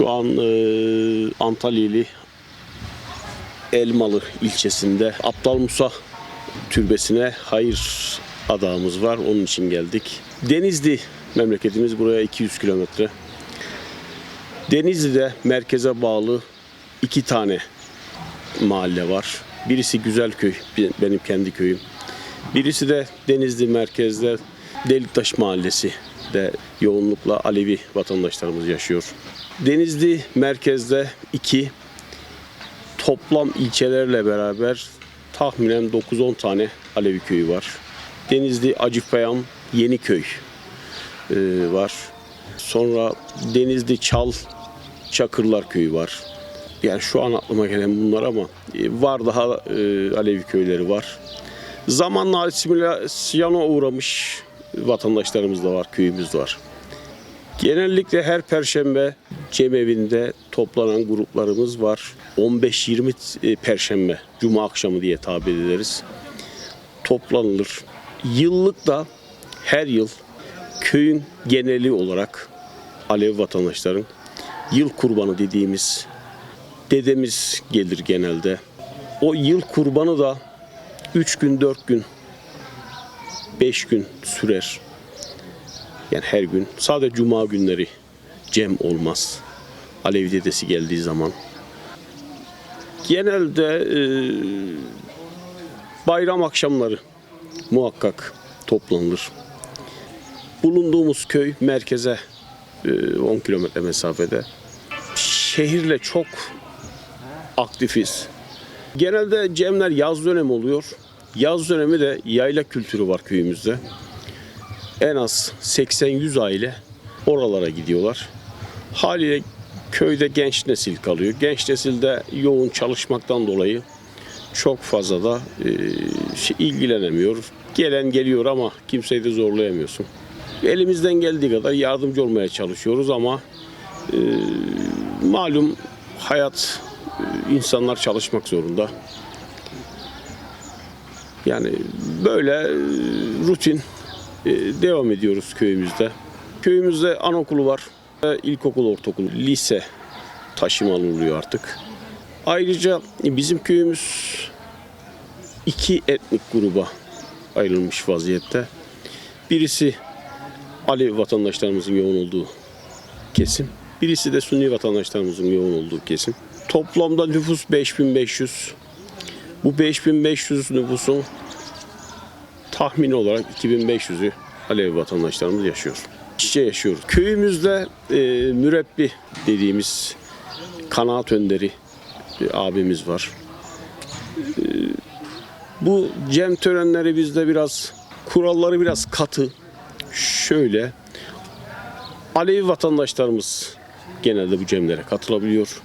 Şu an e, Antalya'lı Elmalı ilçesinde Aptal Musa türbesine hayır adağımız var. Onun için geldik. Denizli memleketimiz buraya 200 kilometre. Denizli'de merkeze bağlı iki tane mahalle var. Birisi Güzelköy, benim kendi köyüm. Birisi de Denizli merkezde Deliktaş Mahallesi de yoğunlukla Alevi vatandaşlarımız yaşıyor. Denizli merkezde iki, toplam ilçelerle beraber tahminen 9-10 tane Alevi köyü var. Denizli, Acıpayam, Yeniköy e, var. Sonra Denizli, Çal, Çakırlar köyü var. Yani şu an aklıma gelen bunlar ama e, var daha e, Alevi köyleri var. Zamanla asimilasyona uğramış vatandaşlarımız da var, köyümüz var. Genellikle her perşembe cemevinde toplanan gruplarımız var. 15-20 e, perşembe, cuma akşamı diye tabir ederiz. Toplanılır. Yıllık da her yıl köyün geneli olarak Alevi vatandaşların yıl kurbanı dediğimiz dedemiz gelir genelde. O yıl kurbanı da 3 gün, 4 gün, 5 gün sürer. Yani her gün. Sadece cuma günleri cem olmaz. Alevi dedesi geldiği zaman. Genelde e, bayram akşamları muhakkak toplanılır. Bulunduğumuz köy merkeze e, 10 kilometre mesafede. Şehirle çok aktifiz. Genelde cemler yaz dönemi oluyor. Yaz dönemi de yayla kültürü var köyümüzde. En az 80-100 aile oralara gidiyorlar. Haliyle köyde genç nesil kalıyor. Genç nesilde yoğun çalışmaktan dolayı çok fazla da e, şey, ilgilenemiyor. Gelen geliyor ama kimseyi de zorlayamıyorsun. Elimizden geldiği kadar yardımcı olmaya çalışıyoruz ama e, malum hayat e, insanlar çalışmak zorunda. Yani böyle e, rutin e, devam ediyoruz köyümüzde. Köyümüzde anaokulu var, ilkokul, ortaokul, lise taşımalı oluyor artık. Ayrıca bizim köyümüz iki etnik gruba ayrılmış vaziyette. Birisi Alevi vatandaşlarımızın yoğun olduğu kesim. Birisi de Sünni vatandaşlarımızın yoğun olduğu kesim. Toplamda nüfus 5500. Bu 5500 nüfusun tahmin olarak 2500'ü Alevi vatandaşlarımız yaşıyor. İşçe yaşıyoruz. Köyümüzde e, mürebbi dediğimiz kanaat önderi bir abimiz var. E, bu cem törenleri bizde biraz kuralları biraz katı. Şöyle Alevi vatandaşlarımız genelde bu cemlere katılabiliyor.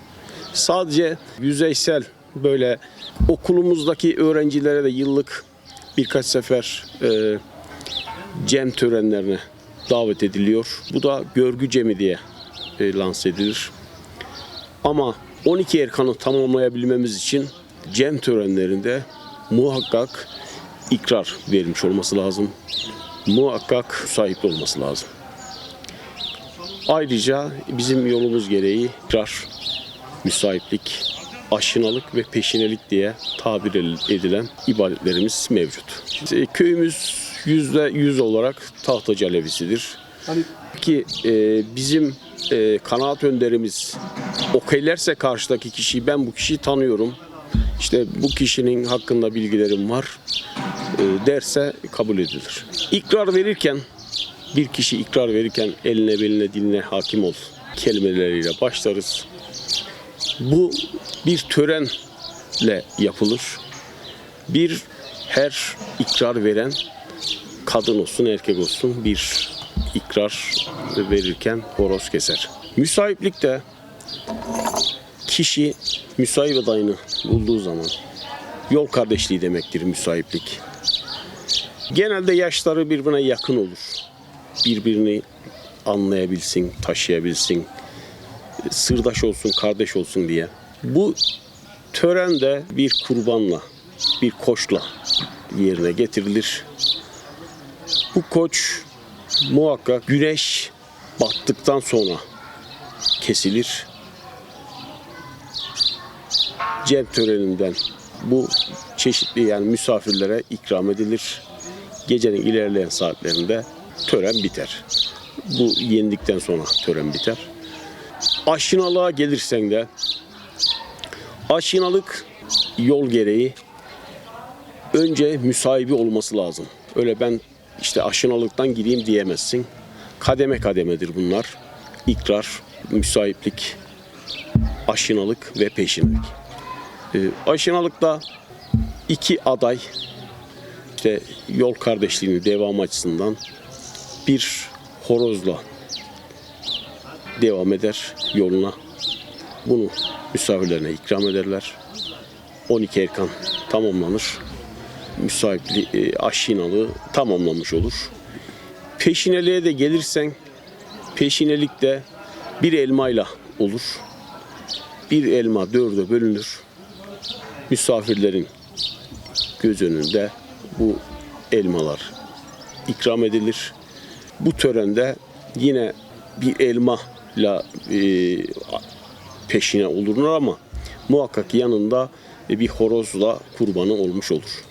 Sadece yüzeysel böyle okulumuzdaki öğrencilere de yıllık birkaç sefer e, cem törenlerine davet ediliyor. Bu da görgü cemi diye e, lanse edilir. Ama 12 erkanı tamamlayabilmemiz için cem törenlerinde muhakkak ikrar verilmiş olması lazım. Muhakkak sahip olması lazım. Ayrıca bizim yolumuz gereği ikrar, müsaitlik, aşınalık ve peşinelik diye tabir edilen ibadetlerimiz mevcut. E, Köyümüz yüzde yüz olarak Tahtacı Alevisidir. Ki e, bizim e, kanaat önderimiz okeylerse karşıdaki kişiyi ben bu kişiyi tanıyorum. İşte bu kişinin hakkında bilgilerim var e, derse kabul edilir. İkrar verirken bir kişi ikrar verirken eline beline diline hakim ol kelimeleriyle başlarız. Bu bir törenle yapılır. Bir her ikrar veren kadın olsun erkek olsun bir ikrar verirken horoz keser. Müsahiplikte kişi müsahip adayını bulduğu zaman yol kardeşliği demektir müsahiplik. Genelde yaşları birbirine yakın olur. Birbirini anlayabilsin, taşıyabilsin, sırdaş olsun, kardeş olsun diye. Bu törende bir kurbanla, bir koçla yerine getirilir. Bu koç muhakkak güneş battıktan sonra kesilir. cem töreninden bu çeşitli yani misafirlere ikram edilir. Gecenin ilerleyen saatlerinde tören biter. Bu yendikten sonra tören biter. Aşinalığa gelirsen de aşinalık yol gereği önce müsahibi olması lazım. Öyle ben işte aşinalıktan gideyim diyemezsin. Kademe kademedir bunlar. İkrar, müsahiplik, aşinalık ve peşinalık. Ee, aşinalıkta iki aday işte yol kardeşliğini devam açısından bir horozla devam eder yoluna. Bunu misafirlerine ikram ederler. 12 erkan tamamlanır. Müsahipli, e, aşinalığı tamamlanmış olur. Peşineliğe de gelirsen peşinelik de bir elmayla olur. Bir elma dörde bölünür. Misafirlerin göz önünde bu elmalar ikram edilir. Bu törende yine bir elma ile peşine olunur ama muhakkak yanında bir horozla kurbanı olmuş olur.